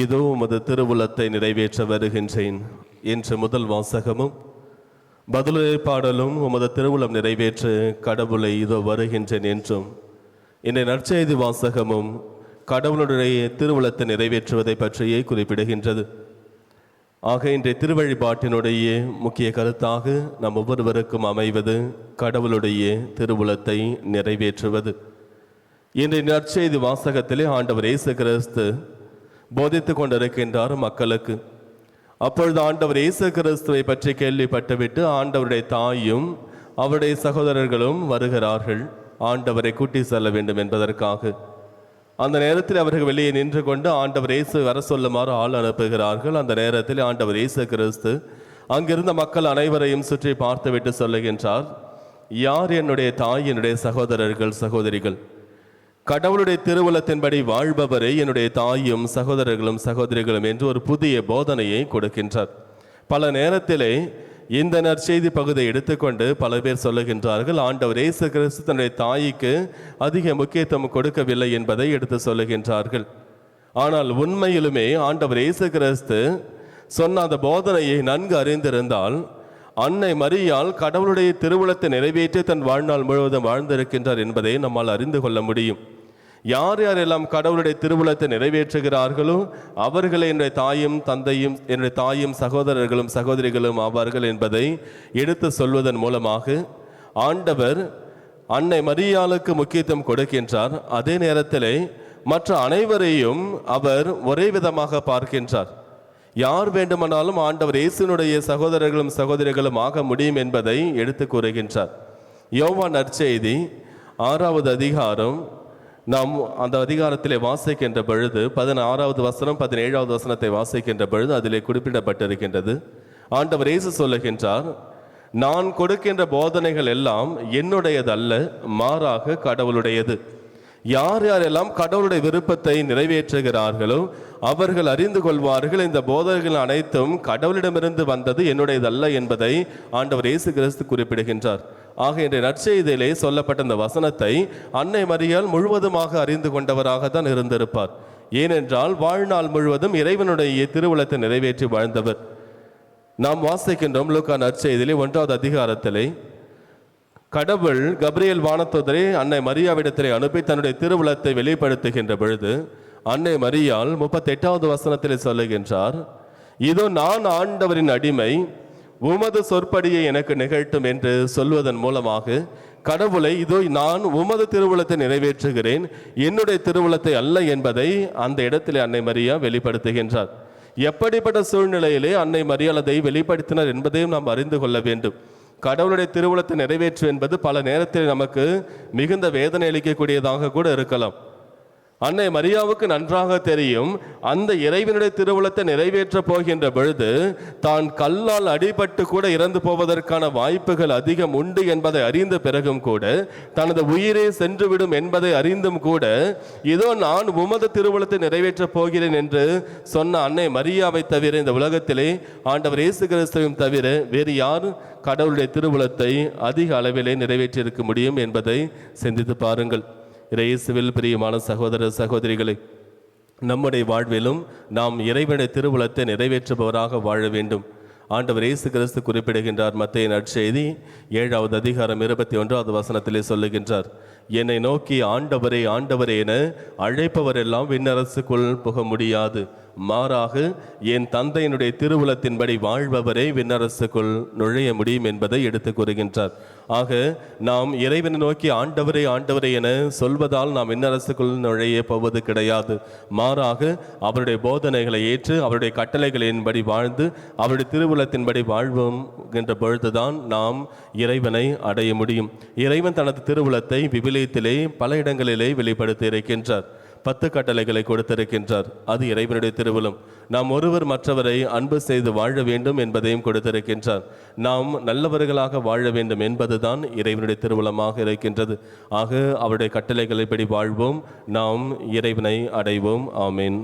இதோ உமது திருவுலத்தை நிறைவேற்ற வருகின்றேன் என்று முதல் வாசகமும் பதிலுரை பாடலும் உமது திருவுளம் நிறைவேற்ற கடவுளை இதோ வருகின்றேன் என்றும் இந்த நற்செய்தி வாசகமும் கடவுளுடைய திருவுளத்தை நிறைவேற்றுவதை பற்றியே குறிப்பிடுகின்றது. ஆக இன்றைய திருவழிபாட்டினுடைய முக்கிய கருத்தாக நம் ஒவ்வொருவருக்கும் அமைவது கடவுளுடைய திருவுளத்தை நிறைவேற்றுவது. இன்றைய நற்செய்தி வாசகத்திலே ஆண்டவர் இயேசு கிறிஸ்து போதித்து கொண்டிருக்கின்றார் மக்களுக்கு. அப்பொழுது ஆண்டவர் இயேசு கிறிஸ்துவை பற்றி கேள்விப்பட்டுவிட்டு ஆண்டவருடைய தாயும் அவருடைய சகோதரர்களும் வருகிறார்கள். ஆண்டவரை கூட்டி செல்ல வேண்டும் என்பதற்காக. அந்த நேரத்தில் அவர்கள் வெளியே நின்று கொண்டு ஆண்டவர் இயேசு வர சொல்லுமாறு ஆள் அனுப்புகிறார்கள். அந்த நேரத்தில் ஆண்டவர் இயேசு கிறிஸ்து அங்கிருந்த மக்கள் அனைவரையும் சுற்றி பார்த்துவிட்டு சொல்லுகின்றார் யார் என்னுடைய தாய் என்னுடைய சகோதரர்கள் சகோதரிகள்? கடவுளுடைய திருவுலத்தின்படி வாழ்பவரை என்னுடைய தாயும் சகோதரர்களும் சகோதரிகளும் என்று ஒரு புதிய போதனையை கொடுக்கின்றார். பல நேரத்திலே இந்த நற்செய்தி பகுதியை எடுத்துக்கொண்டு பல பேர் சொல்லுகின்றார்கள் ஆண்டவர் இயேசு கிறிஸ்து தன்னுடைய தாய்க்கு அதிக முக்கியத்துவம் கொடுக்கவில்லை என்பதை எடுத்து சொல்லுகின்றார்கள். ஆனால் உண்மையிலுமே ஆண்டவர் இயேசு கிறிஸ்து சொன்ன அந்த போதனையை நன்கு அறிந்திருந்தால் அன்னை மரியால் கடவுளுடைய திருவுளத்தை நிறைவேற்றி தன் வாழ்நாள் முழுவதும் வாழ்ந்திருக்கின்றார் என்பதை நம்மால் அறிந்து கொள்ள முடியும். யார் யாரெல்லாம் கடவுளுடைய திருவுளத்தை நிறைவேற்றுகிறார்களோ அவர்களே என்னுடைய தாயும் தந்தையும் என்னுடைய தாயும் சகோதரர்களும் சகோதரிகளும் ஆவார்கள் என்பதை எடுத்து சொல்வதன் மூலமாக ஆண்டவர் அன்னை மரியாளுக்கு முக்கியத்துவம் கொடுக்கின்றார். அதே நேரத்திலே மற்ற அனைவரையும் அவர் ஒரே விதமாக பார்க்கின்றார். யார் வேண்டுமானாலும் ஆண்டவர் இயேசுனுடைய சகோதரர்களும் சகோதரிகளும் ஆக முடியும் என்பதை எடுத்து கூறுகின்றார். யோவான் நற்செய்தி ஆறாவது அதிகாரம். நாம் அந்த அதிகாரத்திலே வாசிக்கின்ற பொழுது பதினாறாவது வசனம் பதினேழாவது வசனத்தை வாசிக்கின்ற பொழுது அதிலே குறிப்பிடப்பட்டிருக்கின்றது. ஆண்டவர் இயேசு சொல்லுகின்றார் நான் கொடுக்கின்ற போதனைகள் எல்லாம் என்னுடையதல்ல மாறாக கடவுளுடையது. யார் யாரெல்லாம் கடவுளுடைய விருப்பத்தை நிறைவேற்றுகிறார்களோ அவர்கள் அறிந்து கொள்வார்கள். இந்த போதகர்கள் அனைத்தும் கடவுளிடமிருந்து வந்தது என்னுடையதல்ல என்பதை ஆண்டவர் இயேசு கிறிஸ்து குறிப்பிடுகின்றார். ஆக இன்றைய நற்செய்தியிலே சொல்லப்பட்ட இந்த வசனத்தை அன்னை மரியால் முழுவதுமாக அறிந்து கொண்டவராக தான் இருந்திருப்பார். ஏனென்றால் வாழ்நாள் முழுவதும் இறைவனுடைய திருவுளத்தை நிறைவேற்றி வாழ்ந்தவர். நாம் வாசிக்கின்றோம் லூக்கா நற்செய்தியிலே ஒன்றாவது அதிகாரத்திலே கடவுள் கப்ரியல் வானத்தோதரை அன்னை மரியாவிடத்திலே அனுப்பி தன்னுடைய திருவுளத்தை வெளிப்படுத்துகின்ற பொழுது அன்னை மரியால் முப்பத்தெட்டாவது வசனத்திலே சொல்லுகின்றார் இதோ நான் ஆண்டவரின் அடிமை உமது சொற்படியை எனக்கு நிகழ்த்தும் என்று சொல்வதன் மூலமாக கடவுளை இதோ நான் உமது திருவுளத்தை நிறைவேற்றுகிறேன் என்னுடைய திருவுளத்தை அல்ல என்பதை அந்த இடத்திலே அன்னை மரியா வெளிப்படுத்துகின்றார். எப்படிப்பட்ட சூழ்நிலையிலே அன்னை மரியாதை வெளிப்படுத்தினார் என்பதையும் நாம் அறிந்து கொள்ள வேண்டும். கடவுளுடைய திருவுளத்தை நிறைவேற்று என்பது பல நேரத்தில் நமக்கு மிகுந்த வேதனை அளிக்கக்கூடியதாக கூட இருக்கலாம். அன்னை மரியாவுக்கு நன்றாக தெரியும் அந்த இறைவனுடைய திருவுளத்தை நிறைவேற்றப் போகின்ற பொழுது தான் கல்லால் அடிபட்டு கூட இறந்து போவதற்கான வாய்ப்புகள் அதிகம் உண்டு என்பதை அறிந்த பிறகும் கூட தனது உயிரே சென்றுவிடும் என்பதை அறிந்தும் கூட இதோ நான் உமது திருவுளத்தை நிறைவேற்றப் போகிறேன் என்று சொன்ன அன்னை மரியாவை தவிர இந்த உலகத்திலே ஆண்டவர் இயேசு கிறிஸ்துவையும் தவிர வேறு யார் கடவுளுடைய திருவுளத்தை அதிக அளவிலே நிறைவேற்றியிருக்க முடியும் என்பதை சிந்தித்து பாருங்கள். இயேசுவில் பிரியமான சகோதர சகோதரிகளை நம்முடைய வாழ்விலும் நாம் இறைவனுடைய திருவுளத்தை நிறைவேற்றுபவராக வாழ வேண்டும். ஆண்டவர் இயேசு கிறிஸ்து குறிப்பிடுகின்றார் மத்திய நற்செய்தி ஏழாவது அதிகாரம் இருபத்தி ஒன்றாவது வசனத்திலே சொல்லுகின்றார் என்னை நோக்கி ஆண்டவரே ஆண்டவரே என அழைப்பவரெல்லாம் விண்ணரசுக்குள் புக முடியாது. மாறாக என் தந்தையினுடைய திருவுளத்தின்படி வாழ்பவரே விண்ணரசுக்குள் நுழைய முடியும் என்பதை எடுத்து கூறுகின்றார். ஆக நாம் இறைவனை நோக்கி ஆண்டவரே ஆண்டவரே என சொல்வதால் நாம் விண்ணரசுக்குள் நுழைய போவது கிடையாது. மாறாக அவருடைய போதனைகளை ஏற்று அவருடைய கட்டளைகளின்படி வாழ்ந்து அவருடைய திருவுளத்தின்படி வாழ்வோம் என்ற பொழுதுதான் நாம் இறைவனை அடைய முடியும். இறைவன் தனது திருவுளத்தை விவிலியத்திலே பல இடங்களிலே வெளிப்படுத்தி இருக்கின்றார். பத்து கட்டளைகளை கொடுத்திருக்கின்றார். அது இறைவனுடைய திருவிழம் நாம் ஒருவர் மற்றவரை அன்பு செய்து வாழ வேண்டும் என்பதையும் கொடுத்திருக்கின்றார். நாம் நல்லவர்களாக வாழ வேண்டும் என்பதுதான் இறைவனுடைய திருவிழமாக இருக்கின்றது. ஆக அவருடைய கட்டளைகளைப்படி வாழ்வோம். நாம் இறைவனை அடைவோம். ஆமீன்.